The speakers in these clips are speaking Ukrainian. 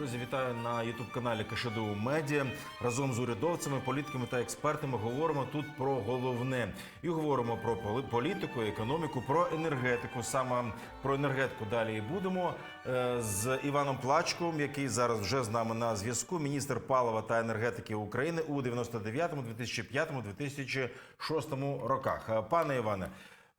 Друзі, вітаю на ютуб каналі Кашиду Медіа. Разом з урядовцями, політиками та експертами говоримо тут про головне і говоримо про політику, економіку, про енергетику. Саме про енергетику далі і будемо е, з Іваном Плачком, який зараз вже з нами на зв'язку. Міністр палива та енергетики України у 99-му, 2005-му, 2006 роках. Е, Пане Іване.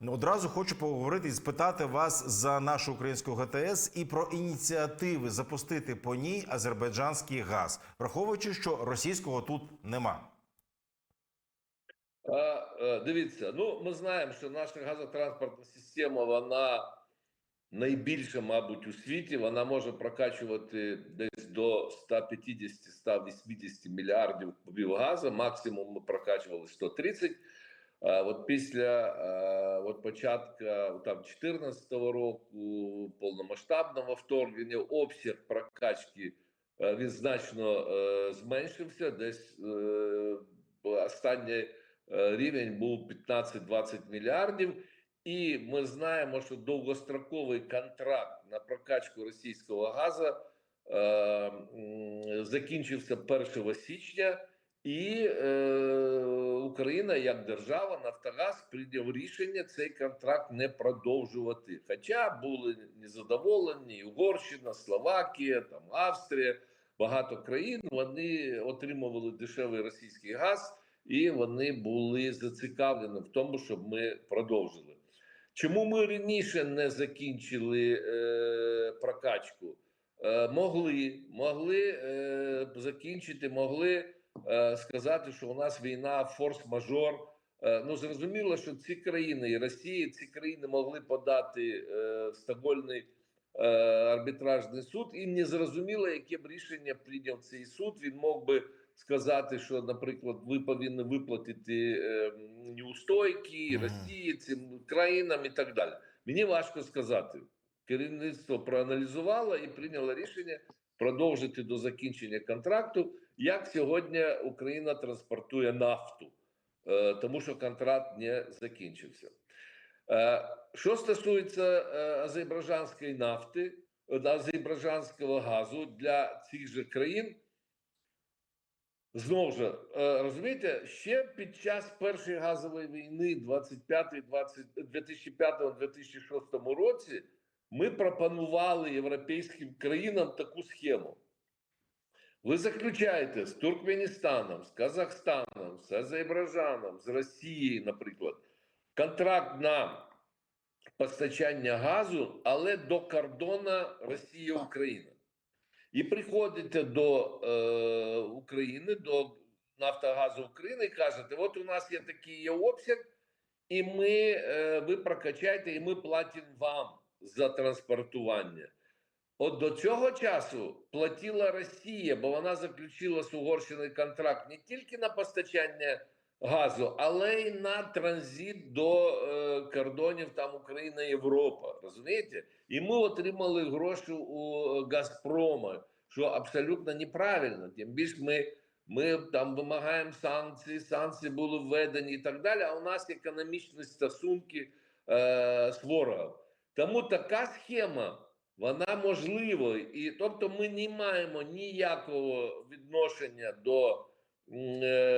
Одразу хочу поговорити і спитати вас за нашу українську ГТС і про ініціативи запустити по ній азербайджанський газ, враховуючи, що російського тут нема. Е, Дивіться, ну ми знаємо, що наша газотранспортна система вона найбільша, мабуть, у світі. Вона може прокачувати десь до 150-180 мільярдів кубів газу. Максимум ми прокачували 130. А от після от початку там 2014 року повномасштабного вторгнення обсяг прокачки е, він значно е, зменшився. Десь е, останній рівень був 15-20 мільярдів. І ми знаємо, що довгостроковий контракт на прокачку російського газу закінчився 1 січня, і е, Україна, як держава, Нафтогаз прийняв рішення цей контракт не продовжувати. Хоча були незадоволені Угорщина, Словакія, там Австрія, багато країн вони отримували дешевий російський газ, і вони були зацікавлені в тому, щоб ми продовжили. Чому ми раніше не закінчили е, прокачку? Е, могли, могли е, закінчити, могли сказати, що у нас війна форс-мажор. Е, ну зрозуміло, що ці країни і Росія, ці країни могли подати е, в Стокгольний е, арбітражний суд, і не зрозуміло, яке б рішення прийняв цей суд. Він мог би сказати, що, наприклад, ви повинні виплатити е, неустойки Росії, цим країнам і так далі. Мені важко сказати. Керівництво проаналізувало і прийняло рішення продовжити до закінчення контракту. Як сьогодні Україна транспортує нафту, Е, тому що контракт не закінчився. Е, Що стосується е, азербайджанської нафти, азербайджанського газу для цих же країн, знову ж розумієте, ще під час першої газової війни 2005-2006 році ми пропонували європейським країнам таку схему. Ви заключаєте з Туркменістаном, з Казахстаном, з Азербайджаном, з Росією, наприклад, контракт на постачання газу, але до кордону Росія-Україна. І приходите до е, України, до Нафтогазу України і кажете: от у нас є такий є обсяг, і ми, е, ви прокачаєте, і ми платимо вам за транспортування. От до цього часу платила Росія, бо вона заключила з Угорщиною контракт не тільки на постачання газу, але й на транзит до е, кордонів там Україна Європа. Розумієте? І ми отримали гроші у Газпрома, що абсолютно неправильно. Тим більше ми, ми там вимагаємо санкції, санкції були введені і так далі. А у нас економічні стосунки е, з ворогом. Тому така схема. Вона можлива, і тобто ми не маємо ніякого відношення до е,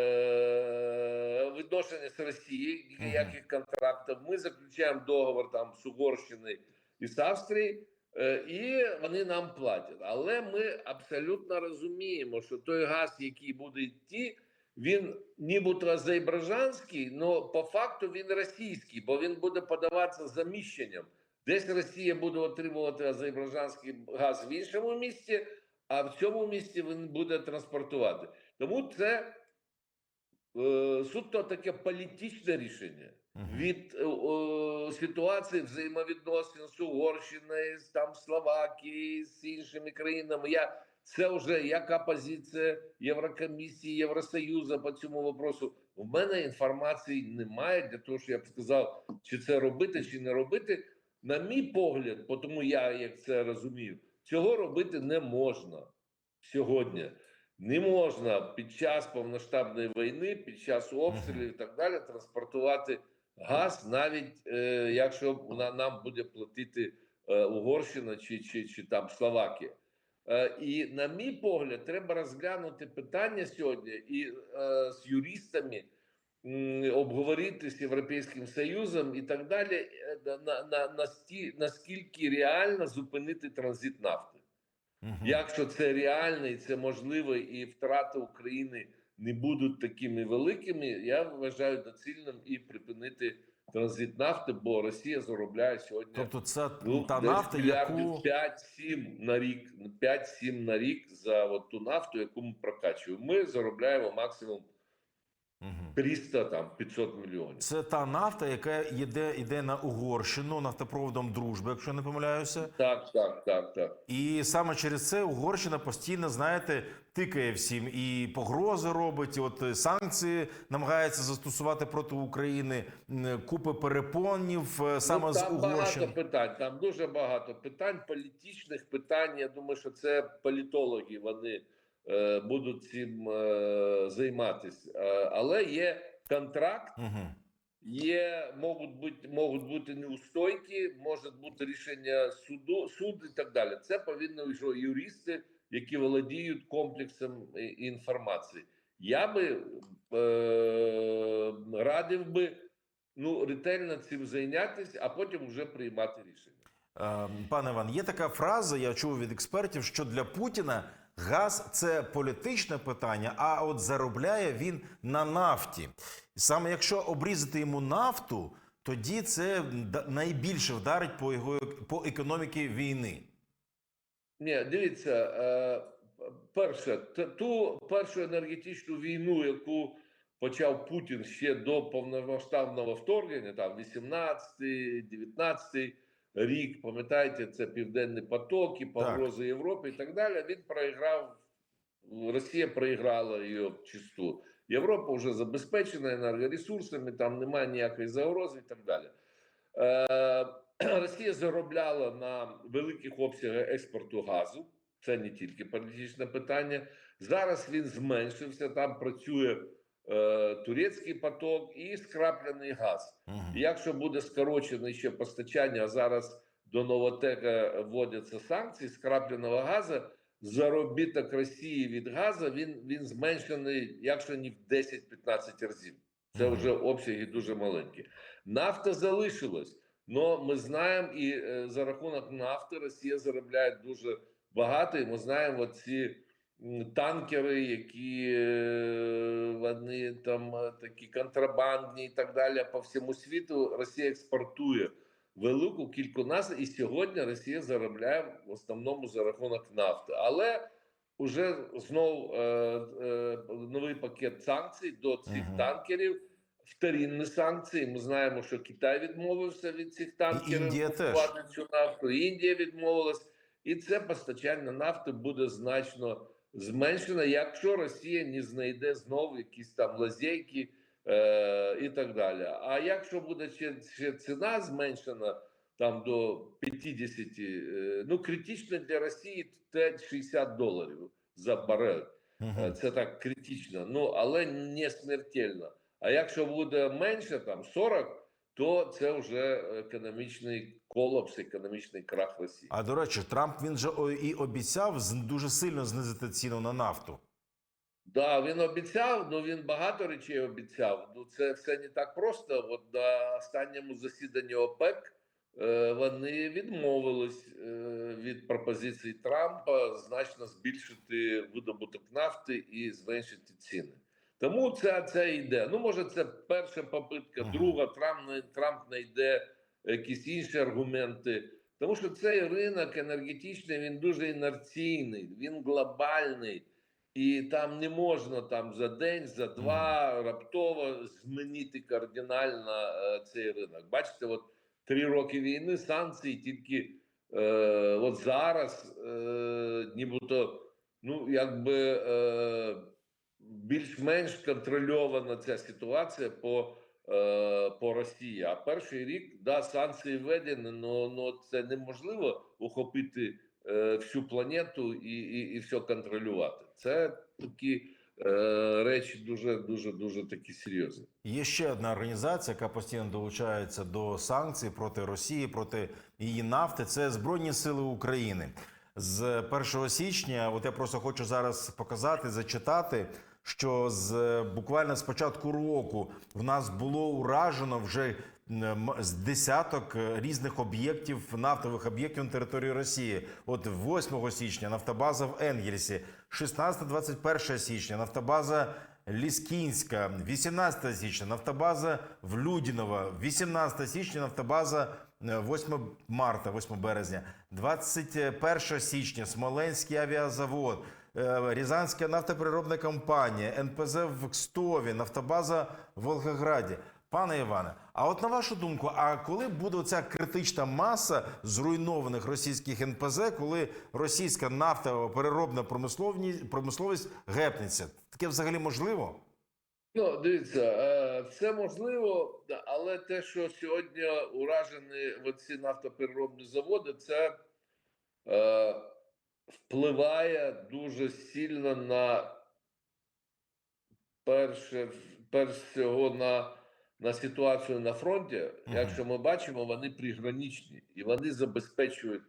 відношення з Росією, ніяких контрактів. Ми заключаємо договор там з Угорщиною і з Австрією, е, і вони нам платять. Але ми абсолютно розуміємо, що той газ, який буде йти, він нібито азербайджанський, але по факту він російський, бо він буде подаватися заміщенням. Десь Росія буде отримувати азербайджанський газ в іншому місці, а в цьому місці він буде транспортувати. Тому це е, суто таке політичне рішення від е, е, ситуації взаємовідносин з Угорщиною, з там Словакією, з іншими країнами. Я це вже яка позиція Єврокомісії, Євросоюзу по цьому вопросу. В мене інформації немає для того, щоб я б сказав, чи це робити, чи не робити. На мій погляд, по тому я як це розумію, цього робити не можна сьогодні. Не можна під час повноштабної війни, під час обстрілів і так далі транспортувати газ, навіть е, якщо вона нам буде платити е, Угорщина чи, чи, чи там Словакія. Е, І, на мій погляд, треба розглянути питання сьогодні і е, з юристами обговорити з Європейським Союзом і так далі, е, на, на, на, наскільки реально зупинити транзит нафти. Мгм. Якщо це реально і це можливо, і втрати України не будуть такими великими, я вважаю доцільним і припинити транзит нафти, бо Росія заробляє сьогодні Тобто, це ну, та нафта, яку 5-7 на рік, 5-7 на рік за от ту нафту, яку ми прокачуємо. Ми заробляємо максимум. 300 там 500 мільйонів. це та нафта, яка йде, йде на Угорщину нафтопроводом дружби, якщо не помиляюся. Так, так, так, так. І саме через це Угорщина постійно, знаєте, тикає всім і погрози робить. І от санкції намагається застосувати проти України купи перепонів е, саме ну, з там Угорщини. багато питань. Там дуже багато питань, політичних питань. Я думаю, що це політологи. Вони будуть цим е, займатися. Е, але є контракт. Є, можуть бути, можуть бути неустойки, може бути рішення суду, суд і так далі. Це повинні вже юристи, які володіють комплексом е, інформації. Я би е, радив би ну, ретельно цим зайнятися, а потім вже приймати рішення. Е, Пане Іван, є така фраза, я чув від експертів, що для Путіна газ це політичне питання, а от заробляє він на нафті. Саме якщо обрізати йому нафту, тоді це найбільше вдарить по його по економіки війни. Ні, дивіться, е, перше, ту першу енергетичну війну, яку почав Путін ще до повномасштабного вторгнення, там 18-19 рік, пам'ятаєте, це Південні потоки, погрози Європи і так далі. Він проіграв, Росія проіграла її чисту. Європа вже забезпечена енергоресурсами, там немає ніякої загрози і так далі. Е, Росія заробляла на великих обсягах експорту газу. Це не тільки політичне питання. Зараз він зменшився. Там працює турецький поток і скраплений газ. Мгм. Якщо буде скорочене ще постачання, а зараз до Новотека вводяться санкції скрапленого газу, заробіток Росії від газу він, він зменшений, якщо не в 10-15 разів. Це вже обсяги дуже маленькі. Нафта залишилась. Но ми знаємо, і е, за рахунок нафти Росія заробляє дуже багато. І ми знаємо ці танкери, які е, вони там е, такі контрабандні і так далі. По всьому світу Росія експортує велику кількість нас, і сьогодні Росія заробляє в основному за рахунок нафти. Але вже знову е, е, новий пакет санкцій до цих Мгм. танкерів. Вторинні санкції. Ми знаємо, що Китай відмовився від цих танкерів. Індія теж. цю нафту. Індія відмовилась, і це постачання нафти буде значно зменшено, якщо Росія не знайде знову якісь там лазейки е, і так далі. А якщо буде ще, ще ціна зменшена там до 50, е, ну критично для Росії це 60 доларів за барель. Е, Це так критично, ну але не смертельно. А якщо буде менше, там 40, то це вже економічний колапс, економічний крах Росії. А до речі, Трамп він же і обіцяв дуже сильно знизити ціну на нафту. Да, він обіцяв, ну він багато речей обіцяв. Ну це все не так просто. От на останньому засіданні ОПЕК е, вони відмовились е, від пропозицій Трампа значно збільшити видобуток нафти і зменшити ціни. Тому це, це йде. Ну, може, це перша попитка, друга. Трамп, не- Трамп знайде якісь інші аргументи. Тому що цей ринок енергетичний він дуже інерційний, він глобальний. І там не можна там за день, за два раптово змінити кардинально е, цей ринок. Бачите, от три роки війни, санкції тільки е, от зараз, е, нібито, ну якби е, більш-менш контрольована ця ситуація по, е, по Росії. А перший рік да, санкції введені, але це неможливо охопити е, всю планету і, і, і все контролювати. Це такі е, речі дуже дуже дуже такі серйозні. Є ще одна організація, яка постійно долучається до санкцій проти Росії, проти її нафти. Це Збройні Сили України. з 1 січня. От я просто хочу зараз показати, зачитати, що з буквально з початку року в нас було уражено вже з десяток е, різних об'єктів, нафтових об'єктів на території Росії. От 8 січня нафтобаза в Енгельсі, 16-21 січня нафтобаза Ліскінська, 18 січня нафтобаза в Людіново, 18 січня нафтобаза е, 8 марта, 8 березня, 21 січня Смоленський авіазавод, е, Рязанська нафтопереробна компанія, НПЗ в Кстові, нафтобаза в Волгограді. Пане Іване, а от на вашу думку, а коли буде ця критична маса зруйнованих російських НПЗ, коли російська нафтова переробна промисловість гепнеться? Таке взагалі можливо? Ну, дивіться, е, це можливо, але те, що сьогодні уражені оці нафтопереробні заводи, це е, впливає дуже сильно на перше, перш всього на, на ситуацію на фронті. Мгм. Якщо ми бачимо, вони приграничні і вони забезпечують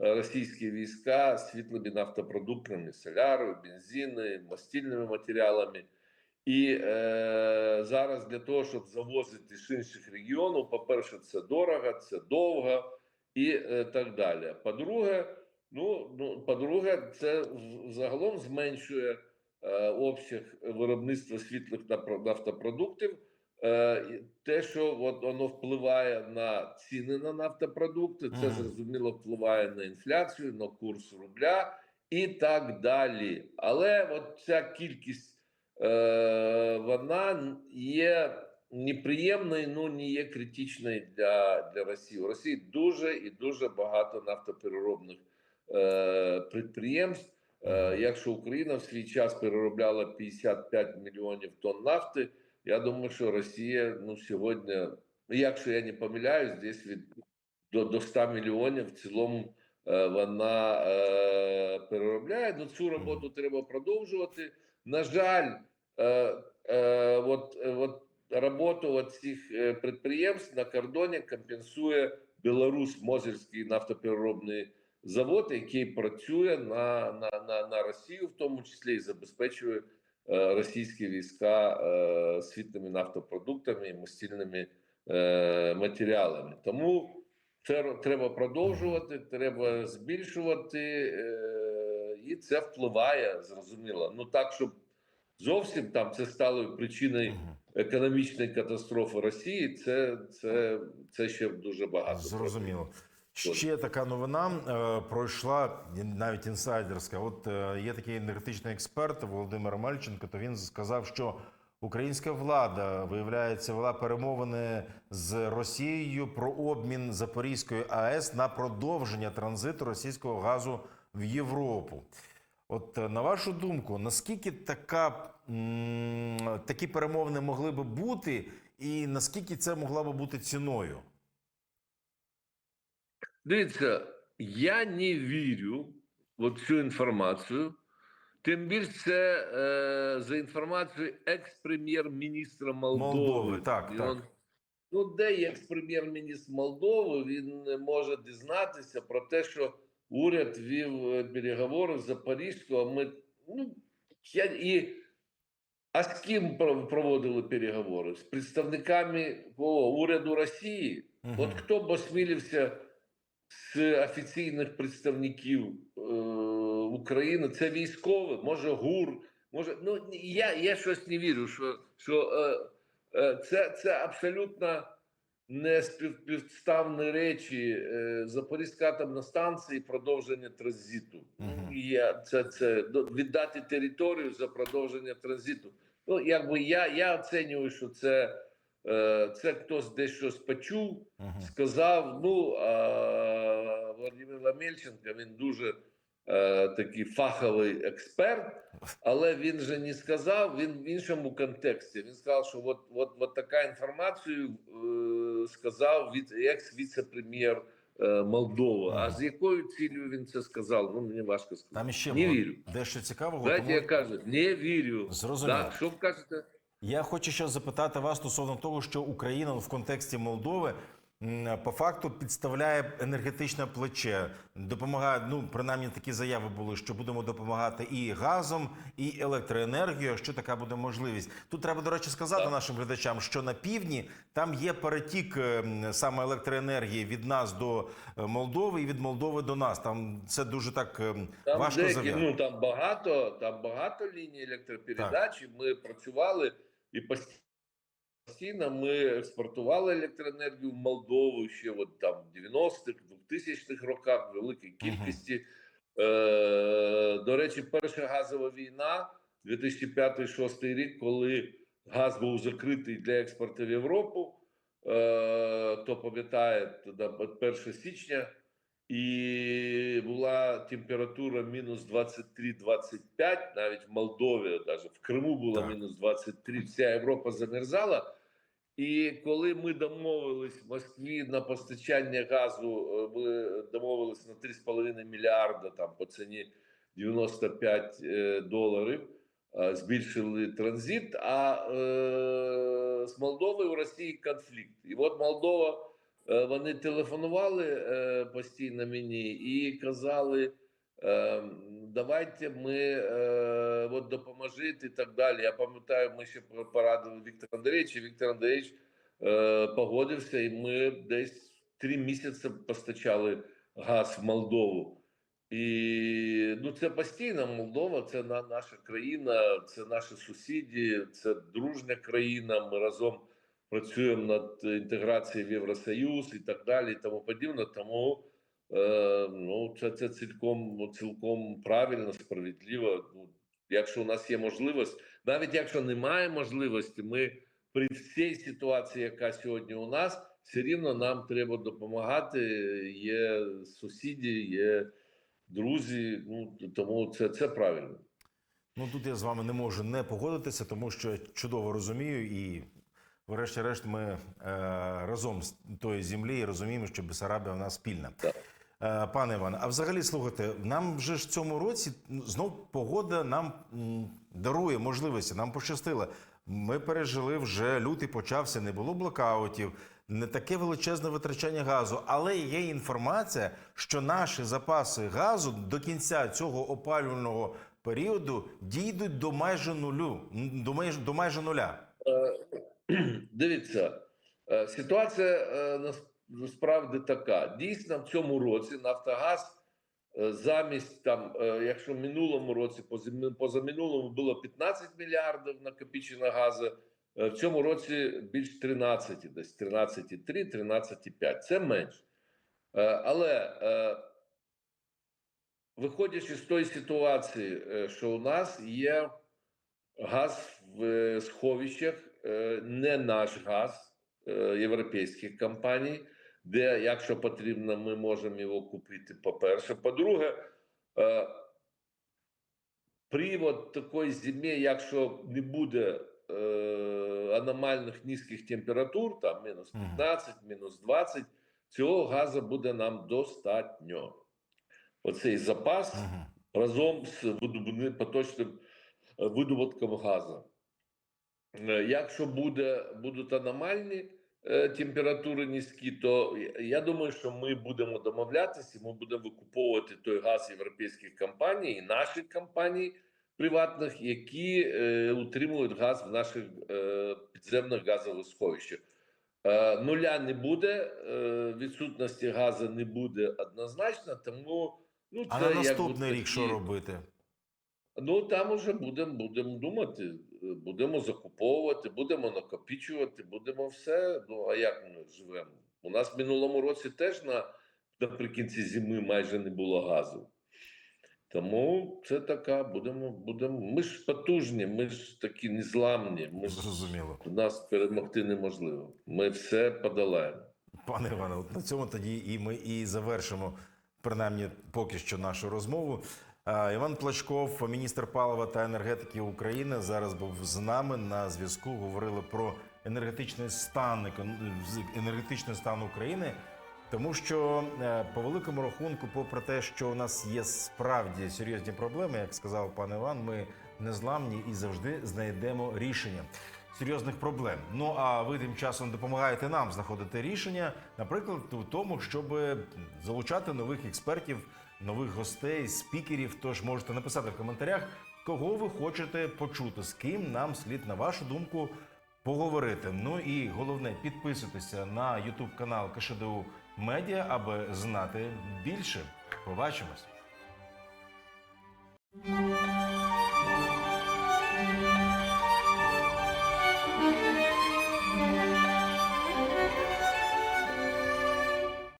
е, російські війська світлими нафтопродуктами, солярою, бензиною, мастильними матеріалами. І е, зараз для того, щоб завозити з інших регіонів, по-перше, це дорого, це довго і е, так далі. По-друге, ну, ну по-друге, це загалом зменшує е, обсяг виробництва світлих нафтопродуктів. Е, те, що от воно впливає на ціни на нафтопродукти, це зрозуміло впливає на інфляцію, на курс рубля і так далі. Але от ця кількість е, вона є неприємною, ну не є критичною для, для Росії. У Росії дуже і дуже багато нафтопереробних е, підприємств. Е, якщо Україна в свій час переробляла 55 мільйонів тонн нафти, я думаю, що Росія ну сьогодні, якщо я не помиляюсь, десь від до, до 100 мільйонів в цілому е, вона е, переробляє. Ну цю роботу треба продовжувати. На жаль, е, е, от, от роботу от цих е, підприємств на кордоні компенсує Білорусь Мозельський нафтопереробний завод, який працює на, на, на, на Росію, в тому числі і забезпечує е, російські війська е, світлими нафтопродуктами і мастильними е, матеріалами. Тому це треба продовжувати, треба збільшувати, е, і це впливає, зрозуміло. Ну так, щоб зовсім там це стало причиною економічної катастрофи Росії. Це, це, це ще дуже багато. Зрозуміло. Ще така новина е, пройшла навіть інсайдерська. От е, є такий енергетичний експерт Володимир Мельченко. То він сказав, що українська влада виявляється вела перемовини з Росією про обмін Запорізької АЕС на продовження транзиту російського газу в Європу. От е, на вашу думку, наскільки така, м, такі перемовини могли би бути, і наскільки це могла би бути ціною? Дивіться, я не вірю в цю інформацію. Тим більше е, за інформацією екс-прем'єр-міністра Молдови. Молдови, так, так. он- ну, де екс-прем'єр-міністр Молдови, він не може дізнатися про те, що уряд вів е, переговори з Запорізького. Ми, ну, я, і, а з ким проводили переговори? З представниками о, уряду Росії. Мгм. От хто б осмілився з офіційних представників е, України, це військові, може ГУР, може. Ну я, я щось не вірю, що, що е, е, це, це абсолютно не співставні речі. Е, Запорізька атомна станція і продовження транзиту. І Я, це, це віддати територію за продовження транзиту. Ну, якби я, я оцінюю, що це, е, це хтось десь щось почув сказав. Ну а Володимир Ламельченко він дуже е, такий фаховий експерт, але він же не сказав. Він в іншому контексті. Він сказав, що от, от, от така інформацію е, сказав від екс-віце-прем'єр е, Молдови. А з якою цілею він це сказав? Ну мені важко сказати. Там ще Не вірю. дещо цікавого. Знаєте, тому я кажу, не вірю. Зрозуміло. Да, що ви кажете? Я хочу ще запитати вас стосовно того, що Україна в контексті Молдови по факту підставляє енергетичне плече, допомагає. Ну принаймні такі заяви були, що будемо допомагати і газом, і електроенергією. Що така буде можливість? Тут треба до речі сказати Так. нашим глядачам, що на півдні там є перетік е, саме електроенергії від нас до е, Молдови і від Молдови до нас. Там це дуже так е, Там важко деякі, ну там багато, там багато ліній електропередач. і Ми працювали і постійно ми експортували електроенергію в Молдову ще от там в 90-х, 2000-х роках в великій кількості. Е, до речі, перша газова війна 2005-2006 рік, коли газ був закритий для експорту в Європу. Е, хто пам'ятає, тоді 1 січня і була температура мінус 23-25, навіть в Молдові, навіть в Криму було Так. мінус 23, вся Європа замерзала. І коли ми домовились в Москві на постачання газу, е, ми домовились на 3,5 мільярда там по ціні 95 е, доларів, е, збільшили транзит. А е, з Молдовою у Росії конфлікт. І от Молдова. Е, Вони телефонували е, постійно мені і казали: е, давайте ми е, от допоможіть і так далі. Я пам'ятаю, ми ще порадили Віктора Андрійовича. Віктор Андрійович е, погодився, і ми десь три місяці постачали газ в Молдову. І ну, це постійно Молдова, це на, наша країна, це наші сусіди, це дружня країна. Ми разом працюємо над інтеграцією в Євросоюз і так далі, і тому подібне. Тому е, ну, це, це цілком, цілком правильно, справедливо. Ну, якщо у нас є можливість, навіть якщо немає можливості, ми при всій ситуації, яка сьогодні у нас, все рівно нам треба допомагати. Є сусіди, є друзі. Ну тому це, це правильно. Ну тут я з вами не можу не погодитися, тому що я чудово розумію, і врешті-решт ми е, разом з тої землі розуміємо, що Бесарабія в нас спільна. Е, пане Іване, а взагалі слухайте, нам вже ж цьому році знов погода нам дарує можливості, нам пощастило. Ми пережили вже лютий почався, не було блокаутів, не таке величезне витрачання газу. Але є інформація, що наші запаси газу до кінця цього опалювального періоду дійдуть до майже нулю. До майже, до майже нуля. Дивіться, е, ситуація е, нас- насправді така. Дійсно, в цьому році Нафтогаз е, замість там, е, якщо в минулому році, поза- позаминулому було 15 мільярдів накопичено газу, е, в цьому році більш 13, десь 13,3, 13,5. Це менше. Але виходячи з тої ситуації, що у нас є газ в сховищах, не наш газ європейських компаній, де, якщо потрібно, ми можемо його купити. По-перше, по-друге, е, при от такої зимі, якщо не буде е, аномальних низьких температур, там мінус 15, мінус 20, цього газу буде нам достатньо. Оцей запас разом з поточним е, видобутком газу. Е, Якщо буде, будуть аномальні температури низькі, то я- думаю, що ми будемо домовлятися, ми будемо викуповувати той газ європейських компаній і наших компаній приватних, які е, утримують газ в наших е, підземних газових сховищах. Е, нуля не буде, е, відсутності газу не буде однозначно, тому ну, А на наступний рік що робити? Ну там уже будемо будемо думати, е, будемо закуповувати, будемо накопичувати, будемо все. Ну а як ми живемо? У нас в минулому році теж на наприкінці зими майже не було газу. Тому це така, будемо, будемо. Ми ж потужні, ми ж такі незламні. Ми ж Зрозуміло. нас перемогти неможливо. Ми все подолаємо. Пане Іване, на цьому тоді і ми і завершимо принаймні поки що нашу розмову. А, Іван Плачков, міністр палива та енергетики України, зараз був з нами на зв'язку. Говорили про енергетичний стан енергетичний стан України. Тому що е, по великому рахунку, попри те, що у нас є справді серйозні проблеми, як сказав пан Іван, ми незламні і завжди знайдемо рішення. серйозних проблем. Ну а ви тим часом допомагаєте нам знаходити рішення, наприклад, у тому, щоб залучати нових експертів, нових гостей, спікерів. Тож можете написати в коментарях, кого ви хочете почути, з ким нам слід, на вашу думку, поговорити. Ну і головне, підписуйтеся на YouTube канал КШДУ Медіа, аби знати більше. Побачимось.